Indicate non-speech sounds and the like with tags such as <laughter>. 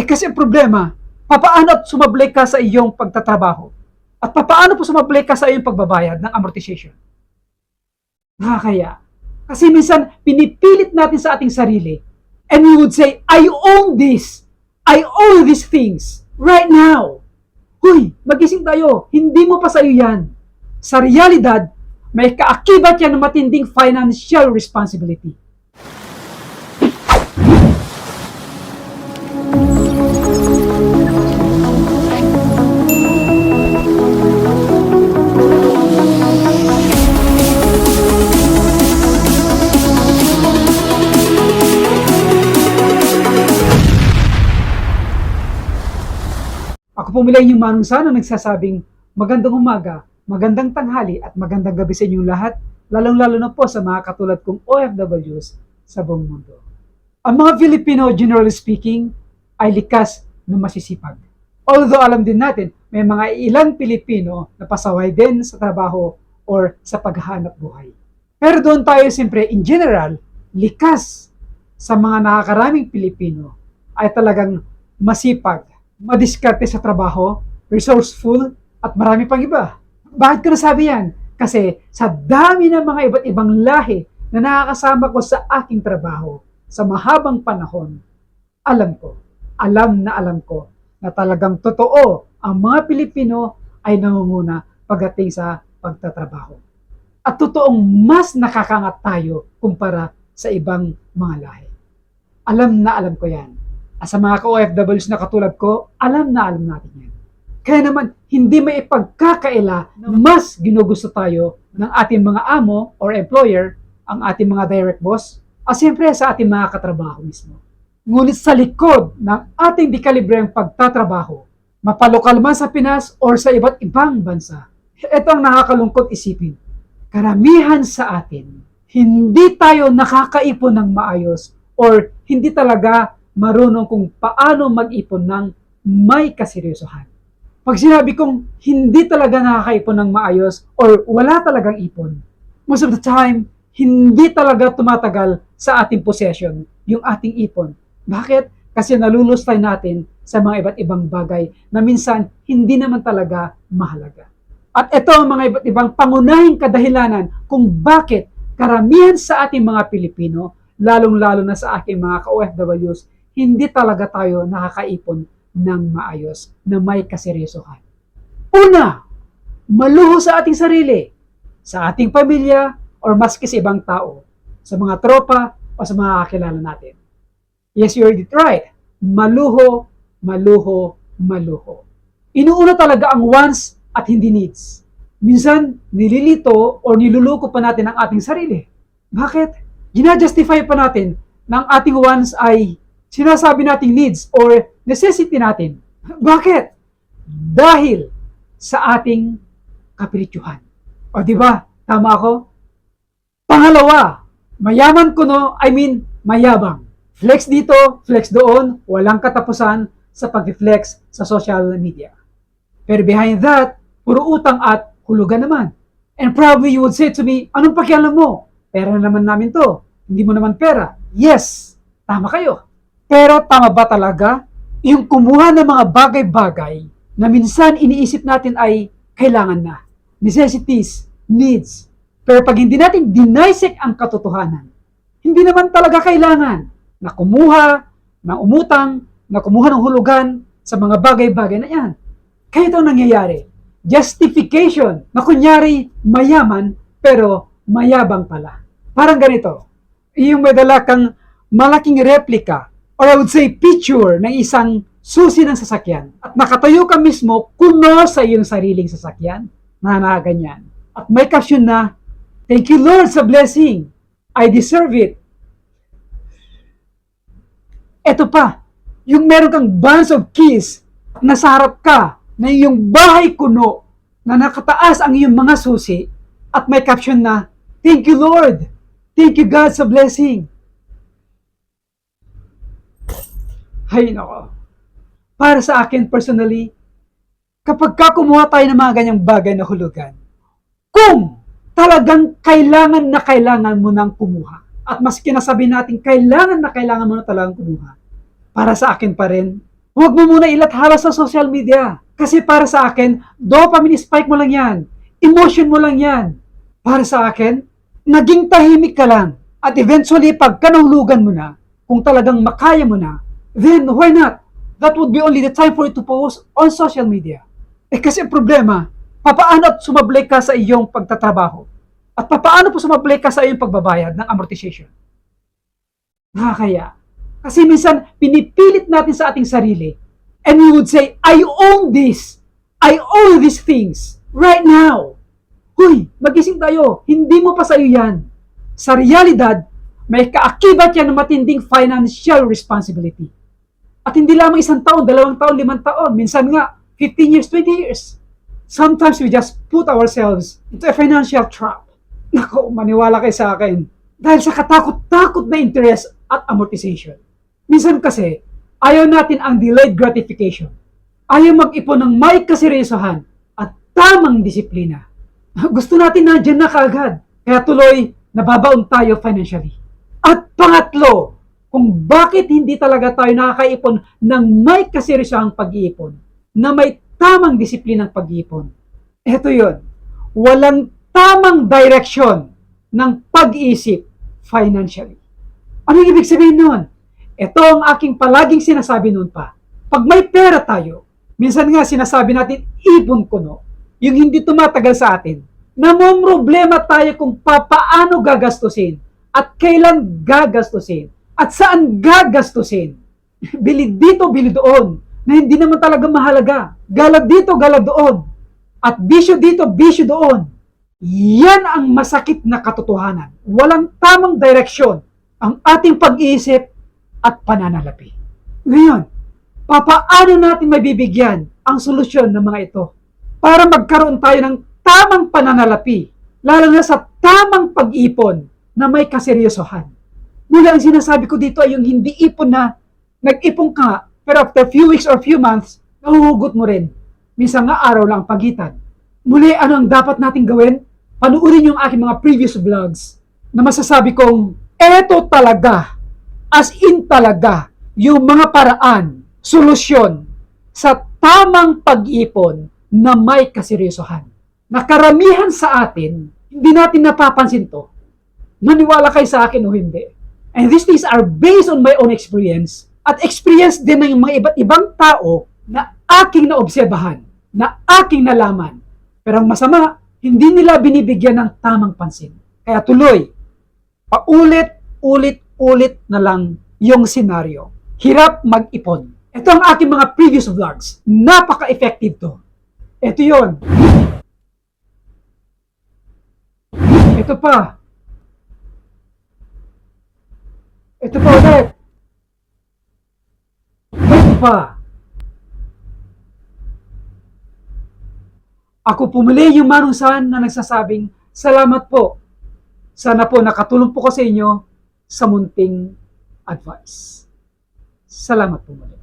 Eh kasi ang problema, papaano sumablay ka sa iyong pagtatrabaho? At papaano po sumablay ka sa iyong pagbabayad ng amortization? Nakakaya. Kasi minsan, pinipilit natin sa ating sarili. And we would say, I own this. I own these things. Right now. Huy, magising tayo. Hindi mo pa sa iyo yan. Sa realidad, may kaakibat yan ng matinding financial responsibility. Mula inyong manong sana nagsasabing magandang umaga, magandang tanghali at magandang gabi sa inyong lahat, lalong-lalo na po sa mga katulad kong OFWs sa buong mundo. Ang mga Filipino, generally speaking, ay likas na masisipag. Although alam din natin, may mga ilang Pilipino na pasaway din sa trabaho or sa paghahanap buhay. Pero doon tayo siyempre, in general, likas sa mga nakakaraming Pilipino ay talagang masipag, madiskarte sa trabaho, resourceful, at marami pang iba. Bakit ko nasabi yan? Kasi sa dami ng mga iba't ibang lahi na nakakasama ko sa aking trabaho sa mahabang panahon, alam ko, alam na alam ko na talagang totoo ang mga Pilipino ay nangunguna pagdating sa pagtatrabaho. At totoong mas nakakangat tayo kumpara sa ibang mga lahi. Alam na alam ko yan. At sa mga ka-OFWs na katulad ko, alam na alam natin yan. Kaya naman, hindi may ipagkakaila na mas ginugusto tayo ng ating mga amo or employer, ang ating mga direct boss, at siyempre sa ating mga katrabaho mismo. Ngunit sa likod ng ating dikalibreng pagtatrabaho, mapalokal man sa Pinas or sa iba't ibang bansa, ito ang nakakalungkot isipin. Karamihan sa atin, hindi tayo nakakaipon ng maayos or hindi talaga marunong kung paano mag-ipon ng may kaseryosohan. Pag sinabi kong hindi talaga nakakaipon ng maayos or wala talagang ipon, most of the time, hindi talaga tumatagal sa ating possession yung ating ipon. Bakit? Kasi nalulustay natin sa mga iba't ibang bagay na minsan hindi naman talaga mahalaga. At ito ang mga iba't ibang pangunahing kadahilanan kung bakit karamihan sa ating mga Pilipino, lalong-lalo na sa ating mga ka-OFWs, hindi talaga tayo nakakaipon ng maayos na may kaseryosohan. Una, maluho sa ating sarili, sa ating pamilya, or maski sa ibang tao, sa mga tropa o sa mga kakilala natin. Yes, you heard it right. Maluho, maluho, maluho. Inuuna talaga ang wants at hindi needs. Minsan, nililito o niluluko pa natin ang ating sarili. Bakit? Ginajustify pa natin na ating wants ay sinasabi nating needs or necessity natin. Bakit? Dahil sa ating kapilityuhan. O di ba? Tama ako? Pangalawa, mayaman kuno, I mean, mayabang. Flex dito, flex doon, walang katapusan sa pag-flex sa social media. Pero behind that, puro utang at hulugan naman. And probably you would say to me, anong pakialam mo? Pera na naman namin to. Hindi mo naman pera. Yes, tama kayo. Pero tama ba talaga? Yung kumuha ng mga bagay-bagay na minsan iniisip natin ay kailangan na. Necessities, needs. Pero pag hindi natin dinisect ang katotohanan, hindi naman talaga kailangan na kumuha, na umutang, na kumuha ng hulugan sa mga bagay-bagay na yan. Kaya ito ang nangyayari. Justification na kunyari mayaman pero mayabang pala. Parang ganito. Yung may dala kang malaking replika or I would say picture ng isang susi ng sasakyan at nakatayo ka mismo kuno sa iyong sariling sasakyan na nakaganyan. At may caption na, Thank you Lord sa blessing. I deserve it. Ito pa, yung meron kang bunch of keys, nasa harap ka, na iyong bahay kuno, na nakataas ang iyong mga susi, at may caption na, Thank you Lord. Thank you God sa blessing. Hay nako. Para sa akin personally, kapag ka kumuha tayo ng mga ganyang bagay na hulugan, kung talagang kailangan na kailangan mo nang kumuha, at mas kinasabi natin kailangan na kailangan mo na talagang kumuha, para sa akin pa rin, Huwag mo muna ilathala sa social media. Kasi para sa akin, dopamine spike mo lang yan. Emotion mo lang yan. Para sa akin, naging tahimik ka lang. At eventually, pag kanahulugan mo na, kung talagang makaya mo na, then why not? That would be only the time for you to post on social media. Eh kasi problema, papaano at sumablay ka sa iyong pagtatrabaho? At papaano po sumablay ka sa iyong pagbabayad ng amortization? Nakakaya. Kasi minsan, pinipilit natin sa ating sarili. And we would say, I own this. I own these things. Right now. Huy, magising tayo. Hindi mo pa sa'yo yan. Sa realidad, may kaakibat yan ng matinding financial responsibility. At hindi lamang isang taon, dalawang taon, limang taon. Minsan nga, 15 years, 20 years. Sometimes we just put ourselves into a financial trap. <laughs> Nako, maniwala kayo sa akin. Dahil sa katakot-takot na interest at amortization. Minsan kasi, ayaw natin ang delayed gratification. Ayaw mag-ipon ng may kaseryosohan at tamang disiplina. <laughs> Gusto natin na dyan na kaagad. Kaya tuloy, nababaon tayo financially. At pangatlo, kung bakit hindi talaga tayo nakakaipon ng may kaseryosahang pag-iipon, na may tamang disiplinang pag-iipon. Ito yon, walang tamang direction ng pag-iisip financially. Ano ibig sabihin nun? Ito ang aking palaging sinasabi noon pa. Pag may pera tayo, minsan nga sinasabi natin, ipon ko no, yung hindi tumatagal sa atin. problema tayo kung papaano gagastusin at kailan gagastusin at saan gagastusin. <laughs> Bili dito, bili doon na hindi naman talaga mahalaga. Galad dito, galad doon. At bisyo dito, bisyo doon. Yan ang masakit na katotohanan. Walang tamang direksyon ang ating pag-iisip at pananalapi. Ngayon, papaano natin mabibigyan ang solusyon ng mga ito para magkaroon tayo ng tamang pananalapi, lalo na sa tamang pag-ipon na may kaseryosohan. Mula ang sinasabi ko dito ay yung hindi ipon na nag-ipon ka, pero after few weeks or few months, nahuhugot mo rin. Minsan nga araw lang ang pagitan. Muli, ano ang dapat nating gawin? Panuorin yung aking mga previous vlogs na masasabi kong, eto talaga, as in talaga, yung mga paraan, solusyon sa tamang pag-ipon na may kaseryosohan. Na karamihan sa atin, hindi natin napapansin to. Maniwala kayo sa akin o hindi. And these things are based on my own experience at experience din ng mga iba't ibang tao na aking naobserbahan, na aking nalaman. Pero ang masama, hindi nila binibigyan ng tamang pansin. Kaya tuloy, paulit, ulit, ulit na lang yung senaryo. Hirap mag-ipon. Ito ang aking mga previous vlogs. Napaka-effective to. Ito yon. Ito pa. Ito pa ulit. Ito pa. Ako pumuli yung manusan na nagsasabing, Salamat po. Sana po nakatulong po ko sa inyo sa munting advice. Salamat po muli.